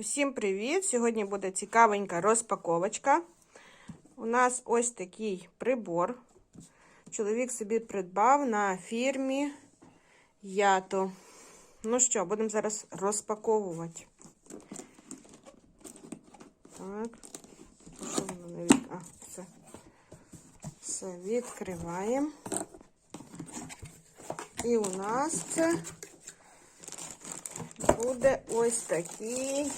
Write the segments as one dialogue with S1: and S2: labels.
S1: Усім привіт! Сьогодні буде цікавенька розпаковочка. У нас ось такий прибор. Чоловік собі придбав на фірмі Ято. Ну що, будемо зараз розпаковувати. Так. Що воно не від... А, все. Все, відкриваємо. І у нас це буде ось такий.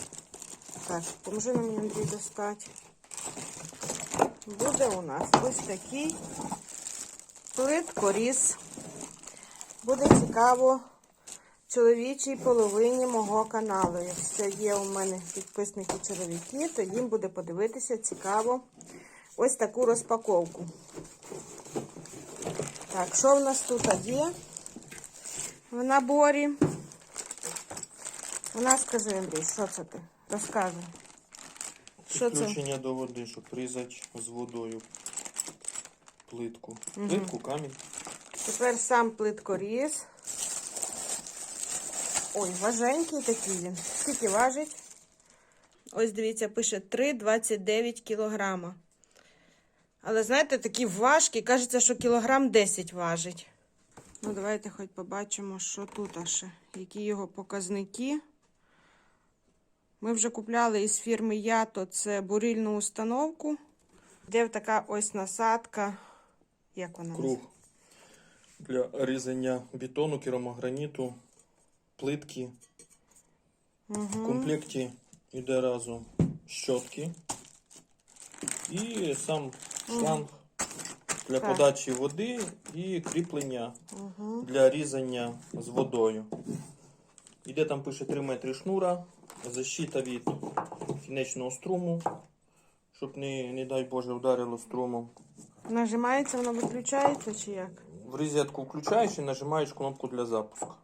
S1: Так, поможи нам Андрій достати. Буде у нас ось такий плиткоріз. Буде цікаво чоловічій половині мого каналу. Якщо є у мене підписники чоловіки, то їм буде подивитися цікаво ось таку розпаковку. Так, що в нас тут є в наборі? Нас скажи, Андрій, що це ти? Розказуй. Що це?
S2: Підключення до води, щоб різати з водою плитку. Плитку, камінь.
S1: Тепер сам плиткоріз. Ой, важенький такий він. Скільки важить? Ось дивіться, пише 3,29 кілограма. Але знаєте, такі важкі, кажеться, що кілограм 10 важить. Ну, давайте хоч побачимо, що тут ще. Які його показники. Ми вже купляли із фірми Ято це бурильну установку. Де така ось насадка. Як вона?
S2: Круг для різання бетону, керамограніту, плитки. В комплекті йде разом щотки і сам шланг для
S1: Так.
S2: подачі води і кріплення для різання з водою. Іде там пише 3 метри шнура, защита від кінечного струму, щоб не, не дай Боже, вдарило струмом.
S1: Нажимається, воно виключається чи як?
S2: В розетку включаєш і нажимаєш кнопку для запуску.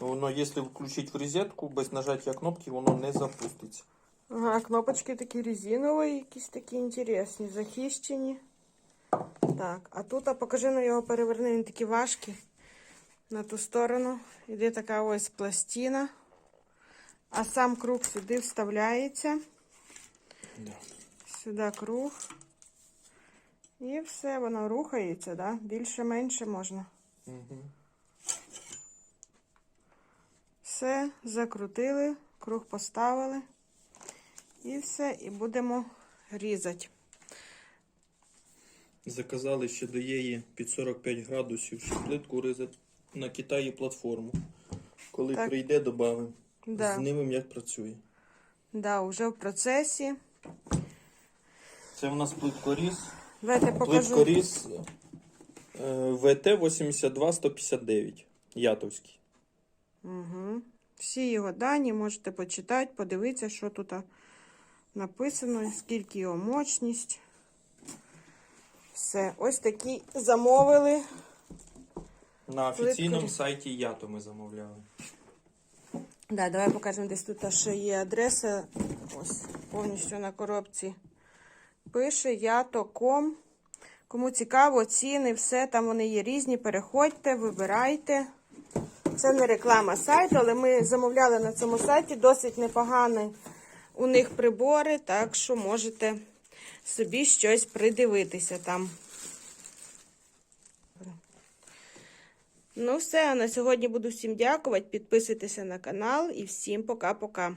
S2: Воно, якщо включити в розетку, без нажаття кнопки, воно не запуститься.
S1: Ага, кнопочки такі резинові, якісь такі інтересні, захищені. Так, а тут, а покажи на його переверни, він такі важкі. На ту сторону. Іде така ось пластина. А сам круг сюди вставляється. Сюди круг. І все, воно рухається, да? Більше-менше можна.
S2: Угу.
S1: Все, закрутили, круг поставили. І все, і будемо різати.
S2: Заказали ще до її під 45 градусів, щоб плитку різати на Китаї платформу. Коли
S1: Так.
S2: прийде, додамо.
S1: Да.
S2: Знімемо, як працює.
S1: Да, вже в процесі.
S2: Це у нас плиткоріз.
S1: Давайте покажу.
S2: Плиткоріз е, ВТ 82159. Ятовський.
S1: Угу. Всі його дані можете почитати, подивитися, що тут написано, скільки його мощність. Все, ось такі замовили.
S2: На офіційному
S1: Плиткоріз.
S2: сайті Ято ми замовляли.
S1: Да, давай покажемо, десь тут ще є адреса. Ось повністю на коробці пише ято.com. Кому цікаво, ціни, все там вони є різні. Переходьте, вибирайте. Це не реклама сайту, але ми замовляли на цьому сайті досить непогані у них прибори, так що можете собі щось придивитися там. Ну, все, на сьогодні буду всім дякувати. Підписуйтеся на канал і всім пока-пока.